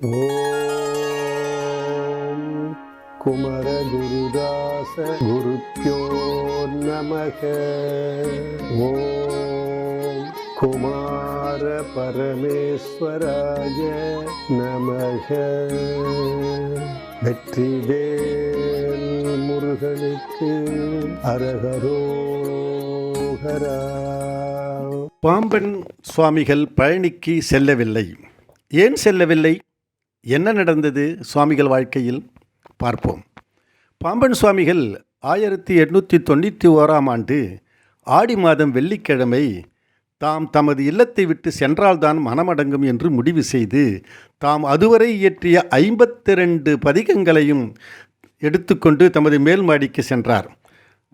ஓம் குமரகுருதாச குருப்பியோ நமக. ஓம் குமார பரமேஸ்வராய நமக. வெற்றிவேல் முருகனுக்கு அரகரோகரா. பாம்பன் சுவாமிகள் பழனிக்கு செல்லவில்லை. ஏன் செல்லவில்லை? என்ன நடந்தது சுவாமிகள் வாழ்க்கையில்? பார்ப்போம். பாம்பன் சுவாமிகள் ஆயிரத்தி எண்ணூற்றி தொண்ணூற்றி ஓராம் ஆண்டு ஆடி மாதம் வெள்ளிக்கிழமை தாம் தமது இல்லத்தை விட்டு சென்றால்தான் மனமடங்கும் என்று முடிவு செய்து தாம் அதுவரை இயற்றிய ஐம்பத்தி ரெண்டு பதிகங்களையும் எடுத்துக்கொண்டு தமது மேல்மாடிக்கு சென்றார்.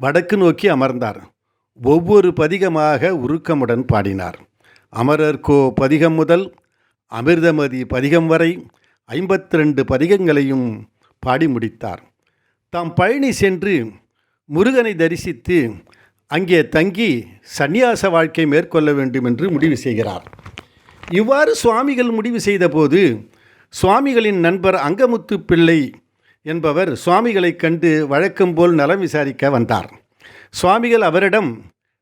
வடக்கு நோக்கி அமர்ந்தார். ஒவ்வொரு பதிகமாக உருக்கமுடன் பாடினார். அமரர்கோ பதிகம் முதல் அமிர்தமதி பதிகம் வரை ஐம்பத்தி ரெண்டு பதிகங்களையும் பாடி முடித்தார். தாம் பழனி சென்று முருகனை தரிசித்து அங்கே தங்கி சந்நியாச வாழ்க்கை மேற்கொள்ள வேண்டும் என்று முடிவு செய்கிறார். இவ்வாறு சுவாமிகள் முடிவு செய்தபோது சுவாமிகளின் நண்பர் அங்கமுத்து பிள்ளை என்பவர் சுவாமிகளை கண்டு வழக்கம் போல் நலம் விசாரிக்க வந்தார். சுவாமிகள் அவரிடம்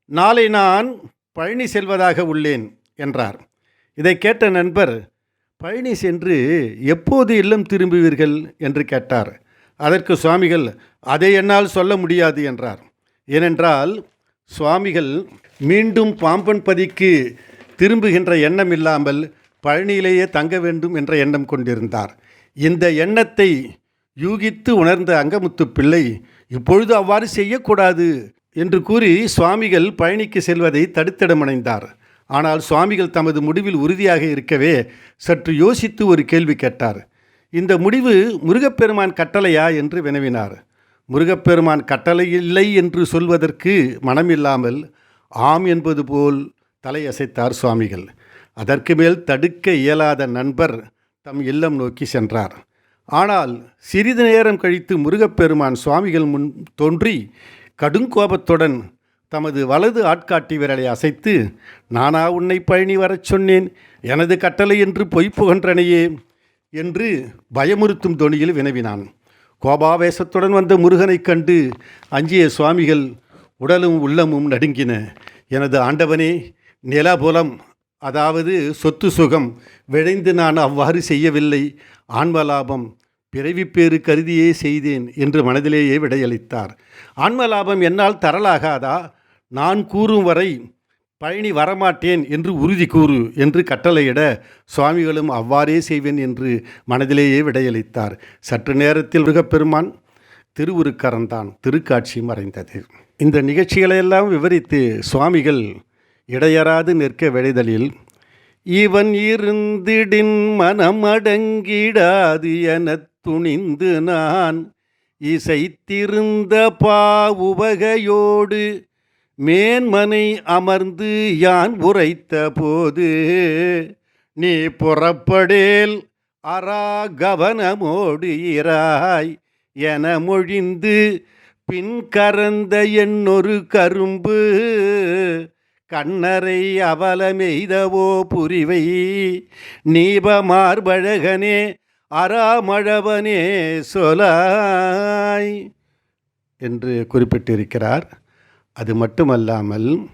நாளை நான் பழனி செல்வதாக உள்ளேன் என்றார். இதை கேட்ட நண்பர் பழனி சென்று எப்போது இல்லம் திரும்புவீர்கள் என்று கேட்டார். அதற்கு சுவாமிகள் அதை என்னால் சொல்ல முடியாது என்றார். ஏனென்றால் சுவாமிகள் மீண்டும் பாம்பன் பதிக்கு திரும்புகின்ற எண்ணம் இல்லாமல் பழனியிலேயே தங்க வேண்டும் என்ற எண்ணம் கொண்டிருந்தார். இந்த எண்ணத்தை யூகித்து உணர்ந்த அங்கமுத்து பிள்ளை இப்பொழுது அவ்வாறு செய்யக்கூடாது என்று கூறி சுவாமிகள் பழனிக்கு செல்வதை தடுத்திடமடைந்தார். ஆனால் சுவாமிகள் தமது முடிவில் உறுதியாக இருக்கவே சற்று யோசித்து ஒரு கேள்வி கேட்டார். இந்த முடிவு முருகப்பெருமான் கட்டளையா என்று வினவினார். முருகப்பெருமான் கட்டளை இல்லை என்று சொல்வதற்கு மனமில்லாமல் ஆம் என்பது போல் தலையசைத்தார் சுவாமிகள். அதற்கு மேல் தடுக்க இயலாத நண்பர் தம் இல்லம் நோக்கி சென்றார். ஆனால் சிறிது நேரம் கழித்து முருகப்பெருமான் சுவாமிகள் முன் தோன்றி கடுங்கோபத்துடன் தமது வலது ஆட்காட்டி விரலை அசைத்து நானா உன்னை பழனி வரச் சொன்னேன் எனது கட்டளை என்று பொய் புகன்றனையே என்று பயமுறுத்தும் தொனியில் வினவினான். கோபாவேசத்துடன் வந்த முருகனைக் கண்டு அஞ்சிய சுவாமிகள் உடலும் உள்ளமும் நடுங்கின. எனது ஆண்டவனே நிலபுலம் அதாவது சொத்து சுகம் விழைந்து நான் அவ்வாறு செய்யவில்லை. ஆன்மலாபம் பிறவிப்பேறு கருதியே செய்தேன் என்று மனதிலேயே விடையளித்தார். ஆன்மலாபம் என்னால் தரலாகாதா? நான் கூறும் வரை பழனி வரமாட்டேன் என்று உறுதி கூறு என்று கட்டளையிட சுவாமிகளும் அவ்வாறே செய்வேன் என்று மனதிலேயே விடையளித்தார். சற்று நேரத்தில் முருகப்பெருமான் திருவுருக்கரந்தான் திருக்காட்சி மறைந்தது. இந்த நிகழ்ச்சிகளையெல்லாம் விவரித்து சுவாமிகள் இடையறாது நிற்க விளைதலில் இவன் இருந்திடின் மனமடங்கிடாது எனத் துணிந்து நான் இசைத்திருந்த பாவுவகையோடு மேன்மனை அமர்ந்து யான் உரைத்த போது நீ புறப்படேல் அரா கவனமோடு இராய் என மொழிந்து பின் கறந்த என்னொரு கரும்பு கண்ணரை அவலமெய்தவோ புரிவை நீபமார்பழகனே அராமழவனே சொலாய் என்று குறிப்பிட்டிருக்கிறார். அது மட்டுமல்லாமல்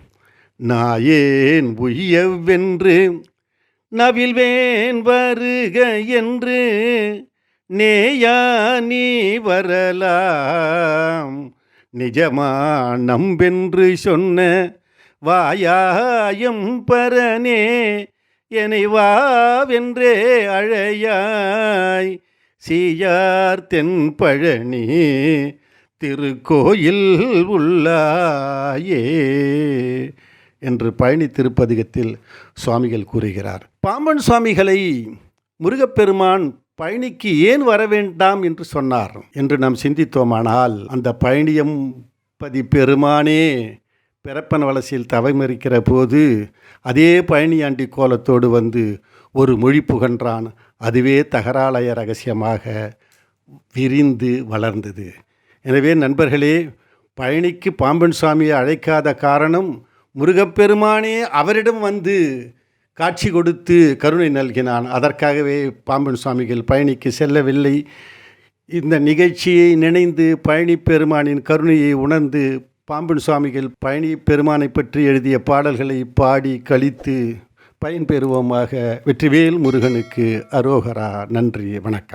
நாயேன் உய்யவென்று நவில்வேன் வருக என்று நேயா நீ வரலாம். நிஜமா நம்பென்று சொன்ன வாயாயம் பரனே என்னை வாவென்றே அழையாய். சீயார் தென்பழனி திருக்கோயில் உள்ளாயே என்று பழனி திருப்பதிகத்தில் சுவாமிகள் கூறுகிறார். பாம்பன் சுவாமிகளை முருகப்பெருமான் பழனிக்கு ஏன் வர வேண்டாம் என்று சொன்னார் என்று நாம் சிந்தித்தோமானால் அந்த பழனியம் பதி பெருமானே பிறப்பன் வலசில் தவமிருக்கிற போது அதே பழனியாண்டி கோலத்தோடு வந்து ஒரு மொழி புகன்றான். அதுவே தகராலய ரகசியமாக விரிந்து வளர்ந்தது. எனவே நண்பர்களே பழனிக்கு பாம்பன் சுவாமியை அழைக்காத காரணம் முருகப்பெருமானே அவரிடம் வந்து காட்சி கொடுத்து கருணை நல்கினான். அதற்காகவே பாம்பன் சுவாமிகள் பழனிக்கு செல்லவில்லை. இந்த நிகழ்ச்சியை நினைந்து பழனி பெருமானின் கருணையை உணர்ந்து பாம்பன் சுவாமிகள் பழனி பெருமானை பற்றி எழுதிய பாடல்களை பாடி கழித்து பயன்பெறுவோமாக வெற்றிவேல் முருகனுக்கு அரோகரா நன்றி வணக்கம்.